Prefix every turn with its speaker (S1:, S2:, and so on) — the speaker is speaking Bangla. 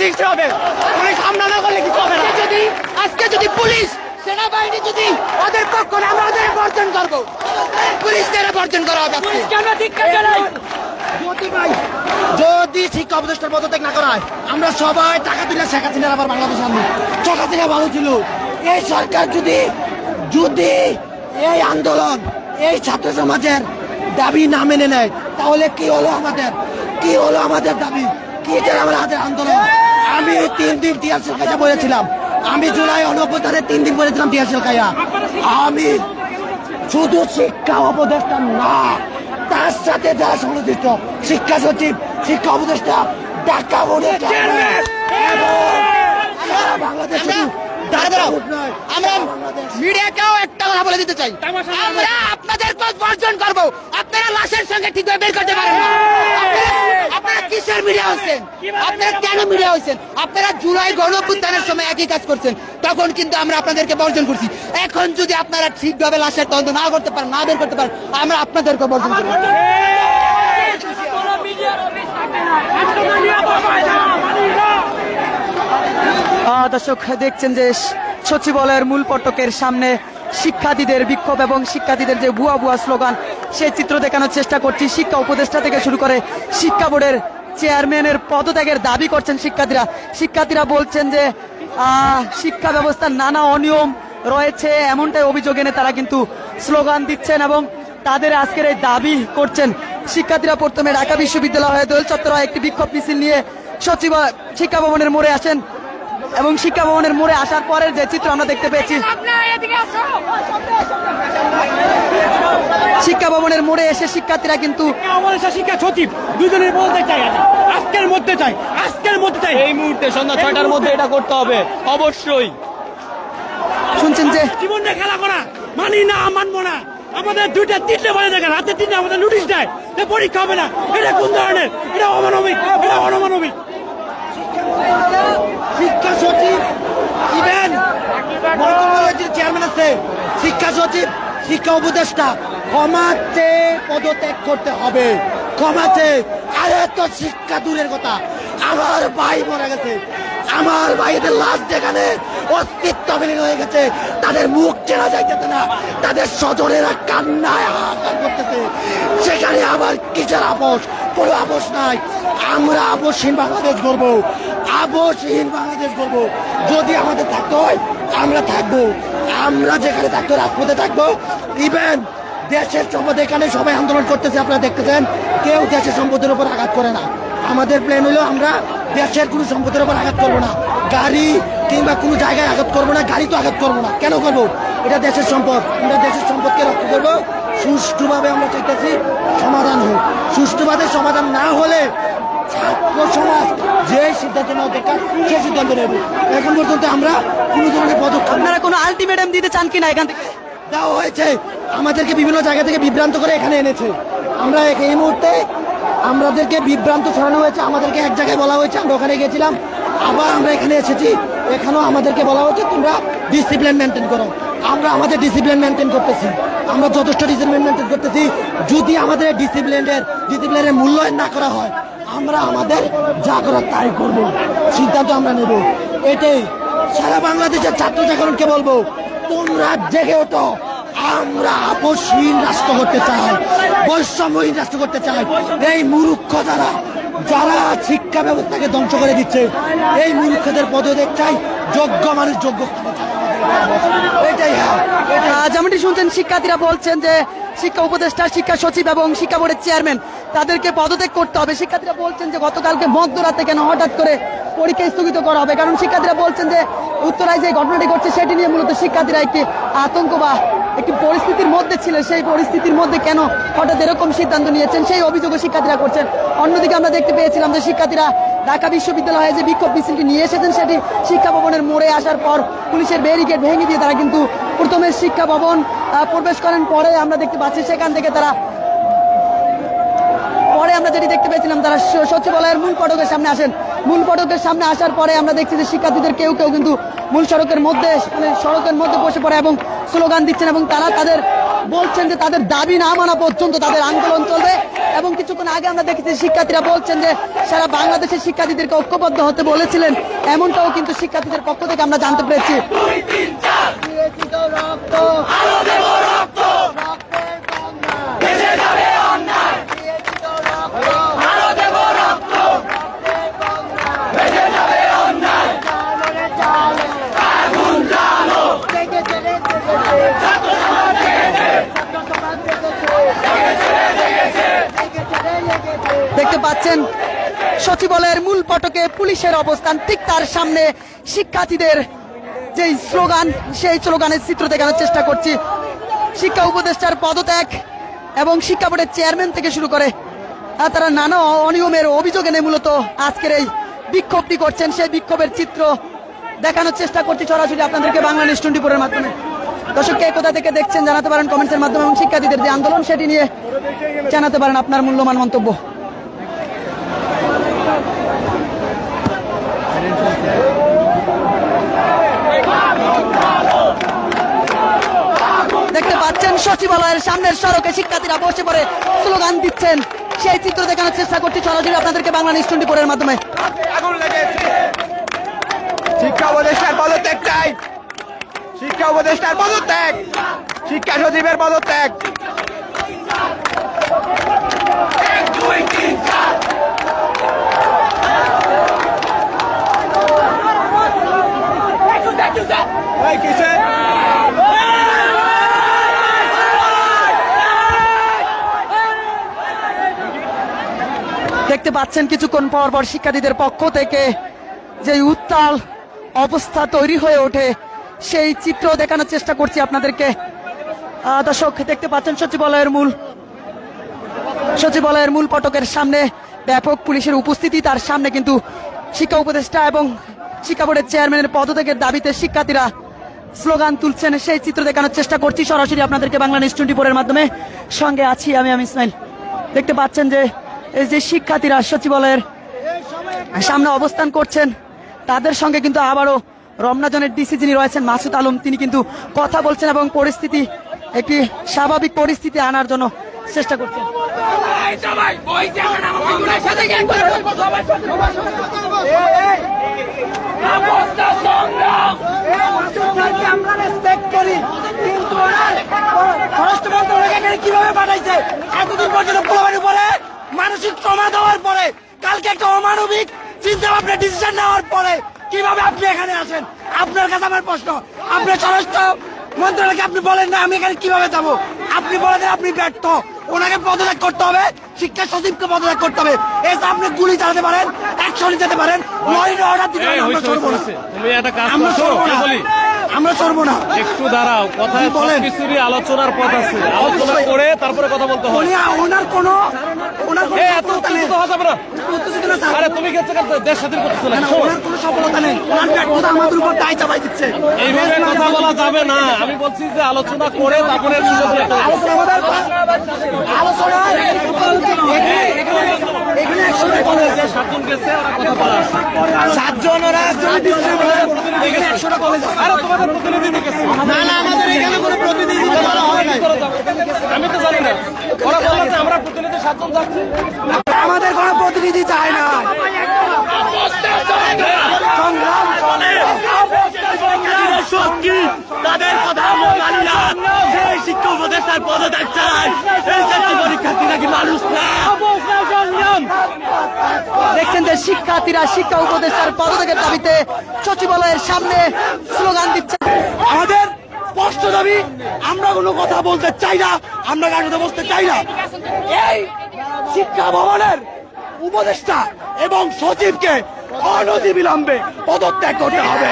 S1: সৃষ্টি হবে পুলিশ হামলা না করলে কিছু হবে না।
S2: যদি আজকে যদি পুলিশ সেনাবাহিনী যদি ওদের পক্ষ না আমরা ওদের বর্জন করব। পুলিশদের বর্জন করা হবে যদি শিক্ষা উপদেষ্টার পদত্যাগ না করা হয় আমরা সবাই টাকা তুলে শেখ হাসিনার আবার বাংলাদেশ আনব। শেখ হাসিনা ভালো ছিল। এই সরকার যদি যদি এই আন্দোলন এই ছাত্র সমাজের দাবি না মেনে নেয় তাহলে কি হলো আমাদের? কি হলো আমাদের দাবি? আমার হাতের আন্দোলন? আমি তিন দিন খাইয়া বলেছিলাম আমি জুলাই অনব্বই তিন দিন বলেছিলাম টিয়ারশেল খাইয়া। আমি শুধু শিক্ষা উপদেষ্টা না তার সাথে যারা সংশ্লিষ্ট শিক্ষা সচিব শিক্ষা উপদেষ্টা ঢাকা বোর্ডের
S3: আমরা। মিডিয়াকেও একটা কথা বলে দিতে চাই। আমরা আপনাদের বর্জন করব। আপনারা লাশের সঙ্গে ঠিকভাবে বের করতে পারেন না। কিসের মিডিয়া হচ্ছেন আপনারা কেন মিডিয়া হচ্ছেন আপনারা জুলাই গণপুত্থানের সময় একই কাজ করছেন। তখন কিন্তু আমরা আপনাদেরকে বর্জন করছি। এখন যদি আপনারা ঠিকভাবে লাশের তদন্ত না করতে পারেন, না বের করতে পারেন, আমরা আপনাদেরকে বর্জন করব।
S4: দর্শক, দেখছেন যে সচিবালয়ের মূল পটকের সামনে শিক্ষার্থীদের বিক্ষোভ এবং শিক্ষার্থীদের যে ভুয়া ভুয়া স্লোগান, সেই চিত্র দেখানোর চেষ্টা করছি। শিক্ষা উপদেষ্টা থেকে শুরু করে শিক্ষা বোর্ডের চেয়ারম্যানের পদত্যাগের দাবি করছেন শিক্ষার্থীরা। শিক্ষার্থীরা বলছেন যে শিক্ষা ব্যবস্থার নানা অনিয়ম রয়েছে, এমনটাই অভিযোগ এনে তারা কিন্তু স্লোগান দিচ্ছেন এবং তাদের আজকের এই দাবি করছেন। শিক্ষার্থীরা প্রথমে ঢাকা বিশ্ববিদ্যালয় দোল চত্বরে একটি বিক্ষোভ মিছিল নিয়ে সচিব শিক্ষা ভবনের মোড়ে আসেন। এবং শিক্ষা ভবনের মোড়ে আসার পরের যে চিত্র আমরা দেখতে পেয়েছি শিক্ষা ভবনের মোড়ে এসে শিক্ষার্থীরা কিন্তু
S1: শিক্ষা সচিব দুজনের বলতে চাই আজকের মধ্যে চাই আজকের মধ্যে চাই।
S5: এই মুহূর্তে সন্ধ্যা ছয়টার মধ্যে এটা করতে হবে অবশ্যই।
S4: শুনছেন যে
S1: জীবনটা খেলা করা মানি না মানবো না। আমাদের দুইটা তিনটে বাজে দেখেন রাতে তিনটে আমাদের নোটিশ দেয় যে পরীক্ষা হবে না। এটা কোন ধরনের? এটা অমানবিক এটা অনমানবিক
S2: শিক্ষা সচিব ইভেন মন্ত্রণালয়ের চেয়ারম্যান আছে। শিক্ষা সচিব, শিক্ষা উপদেষ্টা, ক্ষমাতে পদত্যাগ করতে হবে। ক্ষমাতে, আরে তো শিক্ষা দূরের কথা। আমার ভাই মারা গেছে। আমার ভাইদের লাশ যেখানে অস্তিত্ব বিলীন হয়ে গেছে, তাদের মুখ চেনা যাইতেছে না, তাদের স্বজনেরা কান্নায় হাহাকার করতেছে। সেখানে আবার কিসের আপোষ? কোনো আপোষ নাই। আমরা আপোষহীন বাংলাদেশ গড়বো। আপোষহীন বাংলাদেশ গড়বো। যদি আমাদের থাকতে হয়, আমরা থাকব। আমরা যেখানে থাকতো রাজপথে থাকব। ইভেন দেশের সম্পদ এখানে সবাই আন্দোলন করতেছে, আপনারা দেখতেছেন। কেউ দেশের সম্পদের উপর আঘাত করে না। আমাদের প্ল্যান হলো আমরা দেশের কোনো সম্পদের উপর আঘাত করব না। গাড়ি কিংবা কোনো জায়গায় আঘাত করব না, গাড়ি তো আঘাত করব না। কেন করব? এটা দেশের সম্পদ। আমরা দেশের সম্পদকে রক্ষা করব। সুষ্ঠুভাবে আমরা চাইতেছি সমাধান হোক। সুষ্ঠুভাবে সমাধান না হলে ছাত্র সমাজ যে সিদ্ধান্ত নেওয়া দরকার সে সিদ্ধান্ত নেব। এখন পর্যন্ত আমরা কোনো ধরনের পদক্ষেপ
S4: আপনারা কোনো আলটিমেটাম দিতে চান কিনা এখান থেকে?
S2: দেওয়া হয়েছে। আমাদেরকে বিভিন্ন জায়গা থেকে বিভ্রান্ত করে এখানে এনেছে। আমরা এই মুহূর্তে আমাদেরকে বিভ্রান্ত ছড়ানো হয়েছে। আমাদেরকে এক জায়গায় বলা হয়েছে আমরা ওখানে গেছিলাম আবার আমরা এখানে এসেছি। এখানেও আমাদেরকে বলা হয়েছে তোমরা ডিসিপ্লিন মেনটেন করো। আমরা আমাদের ডিসিপ্লিন মেনটেন করতেছি। আমরা যথেষ্ট ডিসিপ্লিন মেনটেন করতেছি। যদি আমাদের ডিসিপ্লিনের ডিসিপ্লিনের মূল্যায়ন না করা হয়, আমরা আমাদের যা করার তাই করব। সিদ্ধান্ত আমরা নেব। এটাই সারা বাংলাদেশের ছাত্র জাগরণকে বলব, তোমরা জেগে ওঠো। আমরা আপসহীন রাষ্ট্র করতে চাই, বৈষম্যহীন রাষ্ট্র করতে চাই। এই মূর্খ যারা যারা শিক্ষা ব্যবস্থাকে ধ্বংস করে দিচ্ছে, এই মূর্খদের পদত্যাগ চাই, যোগ্য মানুষ যোগ্য স্থানে চাই।
S4: যেমনটি শুনছেন, শিক্ষার্থীরা বলছেন যে শিক্ষা উপদেষ্টা, শিক্ষা সচিব এবং শিক্ষা বোর্ডের চেয়ারম্যান, তাদেরকে পদত্যাগ করতে হবে। শিক্ষার্থীরা বলছেন যে গতকালকে মধ্যরাতে কেন হঠাৎ করে পরীক্ষা স্থগিত করা হবে। কারণ শিক্ষার্থীরা বলছেন যে উত্তরায় যে ঘটনাটি ঘটছে, সেটি নিয়ে মূলত শিক্ষার্থীরা একটি আতঙ্ক বা একটি পরিস্থিতির মধ্যে ছিল। সেই পরিস্থিতির মধ্যে কেন হঠাৎ এরকম সিদ্ধান্ত নিয়েছেন? সেই অভিযোগও শিক্ষার্থীরা করছেন। অন্যদিকে আমরা দেখতে পেয়েছিলাম যে শিক্ষার্থীরা ঢাকা বিশ্ববিদ্যালয়ে যে বিক্ষোভ মিছিলটি নিয়ে এসেছেন, সেটি শিক্ষা ভবনের মোড়ে আসার পর পুলিশের ব্যারিকেড ভেঙে দিয়ে তারা কিন্তু প্রথমে শিক্ষা ভবন প্রবেশ করেন। পরে আমরা দেখতে পাচ্ছি সেখান থেকে তারা পরে আমরা যেটি দেখতে পেয়েছিলাম, তারা সচিবালয়ের মূল ফটকের সামনে আসেন। মূল ফটকের সামনে আসার পরে আমরা দেখছি যে শিক্ষার্থীদের কেউ কেউ কিন্তু মূল সড়কের মধ্যে মানে সড়কের মধ্যে বসে পড়ে এবং স্লোগান দিচ্ছেন এবং তারা তাদের বলছেন যে তাদের দাবি না মানা পর্যন্ত তাদের আন্দোলন চলবে। এবং কিছুক্ষণ আগে আমরা দেখেছি শিক্ষার্থীরা বলছেন যে সারা বাংলাদেশের শিক্ষার্থীদেরকে ঐক্যবদ্ধ হতে বলেছিলেন। এমনটাও কিন্তু শিক্ষার্থীদের পক্ষ থেকে আমরা জানতে পেরেছি। দেখতে পাচ্ছেন। সচিবালয়ের মূল ফটকে পুলিশের অবস্থান, ঠিক তার সামনে শিক্ষার্থীদের যে স্লোগান, সেই স্লোগানের চিত্র দেখানোর চেষ্টা করছি। শিক্ষা উপদেষ্টার পদত্যাগ এবং শিক্ষা বোর্ডের চেয়ারম্যান থেকে শুরু করে তারা নানা অনিয়মের অভিযোগ এনে মূলত আজকের এই বিক্ষোভটি করছেন। সেই বিক্ষোভের চিত্র দেখানোর চেষ্টা করছি সরাসরি আপনাদেরকে বাংলা নিউজ টোয়েন্টি ফোরের মাধ্যমে। দর্শক, কে কোথা থেকে দেখছেন জানাতে পারেন কমেন্টসের মাধ্যমে এবং শিক্ষার্থীদের যে আন্দোলন, সেটি নিয়ে জানাতে পারেন আপনার মূল্যবান মন্তব্য। দেখতে পাচ্ছেন সচিবালয়ের সামনের সড়কে শিক্ষার্থীরা বসে পড়ে স্লোগান দিচ্ছেন। সেই চিত্র দেখানোর চেষ্টা করছি সরাসরি আপনাদেরকে বাংলা নিউজ টোয়েন্টি ফোরের মাধ্যমে।
S6: শিক্ষা উপদেষ্টার পদত্যাগ চাই। শিক্ষা উপদেষ্টার পদত্যাগ। শিক্ষা সচিবের পদত্যাগ এই কিসে
S4: দেখতে পাচ্ছেন কিছুক্ষণ পর পর শিক্ষার্থীদের পক্ষ থেকে যে উত্তাল অবস্থা তৈরি হয়ে ওঠে, সেই চিত্র দেখানোর চেষ্টা করছি আপনাদেরকে। দর্শক, দেখতে পাচ্ছেন সচিবালয়ের মূল সচিবালয়ের মূল ফটকের সামনে ব্যাপক পুলিশের উপস্থিতি। তার সামনে কিন্তু শিক্ষা উপদেষ্টা এবং শিক্ষা বোর্ডের চেয়ারম্যানের পদত্যাগের দাবিতে শিক্ষার্থীরা স্লোগান তুলছেন। সেই চিত্র দেখানোর চেষ্টা করছি। সরাসরি আপনাদেরকে বাংলা নিউজ টোয়েন্টি ফোরের মাধ্যমে সঙ্গে আছি আমি আমি ইসমাইল। দেখতে পাচ্ছেন যে যে শিক্ষার্থীরা সচিবালয়ের সামনে অবস্থান করছেন তাদের সঙ্গে কিন্তু আবারও রমনাজনের ডিসি যিনি রয়েছেন মাসুদ আলম তিনি কিন্তু কথা বলছেন এবং পরিস্থিতি একটি স্বাভাবিক পরিস্থিতি আনার জন্য চেষ্টা করছেন।
S2: আমরা রেসপেক্ট করি কিন্তু স্বরাষ্ট্র মন্ত্রণালয় এখানে কীভাবে পাঠাইছে? এতদিন পর্যন্ত উপরে মানসিক ট্রমা দেওয়ার পরে কালকে একটা অমানবিক চিন্তা ভাবনা ডিসিশন নেওয়ার পরে কীভাবে আপনি এখানে আসেন আপনার কাছে আমার প্রশ্ন। আপনার স্বরাষ্ট্র মন্ত্রণালয়কে আপনি বলেন না আমি এখানে কীভাবে যাব? আপনি বলে দেন আপনি ব্যর্থ। ওনাকে পদত্যাগ করতে হবে শিক্ষা সচিবকে পদত্যাগ করতে হবে। এসে আপনি গুলি চালাতে পারেন অ্যাকশনে যেতে পারেন লরির অর্ডার দিতে পারেন আমরা না। আমরা না? আমরা চলবো না।
S5: একটু দাঁড়াও কথা
S2: বলেন।
S5: কিছুরই আলোচনার পথ আছে। আলোচনা করে তারপরে কথা বলতে
S2: উনি ওনার কোনো ওনার কোনো
S5: এত
S2: সফলতা
S5: উত্তেজিত হওয়া যাবে না।
S2: উত্তেজিত না,
S5: আরে তুমি গেছো কেন? দেশ স্বাধীন করতেছো না
S2: না, না, ওনার কোনো সফলতা নেই। ওনার ব্যর্থতা আমাদের উপর দায় চাপাই দিচ্ছে।
S5: এইভাবে কথা বলা যাবে না। আমি বলছি যে আলোচনা করে তারপরে
S2: আমাদের আলোচনা এখানে একশোটা কলেজ
S5: যে সাতজন গেছে ওরা কথা বলা আসছে।
S2: সাতজন ওরা একজন এখানে একশোটা কলেজ আছে।
S5: আরে তোমাদের প্রতিনিধি ঢুকেছে।
S2: না না আমাদের এখানে কোনো প্রতিনিধি বলা হয় নাই।
S5: আমি তো জানি না। ওরা বলল যে আমরা প্রতিনিধি সাতজন যাচ্ছি।
S2: আমাদের কোনো প্রতিনিধি চায় না। সংগ্রাম
S1: তাদের কথা মানি না। উপদেষ্টার পদত্যাগ চাই। এই চাকরি পরীক্ষার্থী নাকি মানুষ না?
S4: দেখছেন যে শিক্ষার্থীরা শিক্ষা উপদেষ্টার পদত্যাগের দাবিতে সচিবালয়ের সামনে স্লোগান দিচ্ছেন
S2: আমাদের স্পষ্ট দাবি আমরা কোনো কথা বলতে চাই না আমরা সাথে বসতে চাই না। এই শিক্ষা ভবনের উপদেষ্টা এবং সচিবকে অনতি বিলম্বে পদত্যাগ করতে হবে।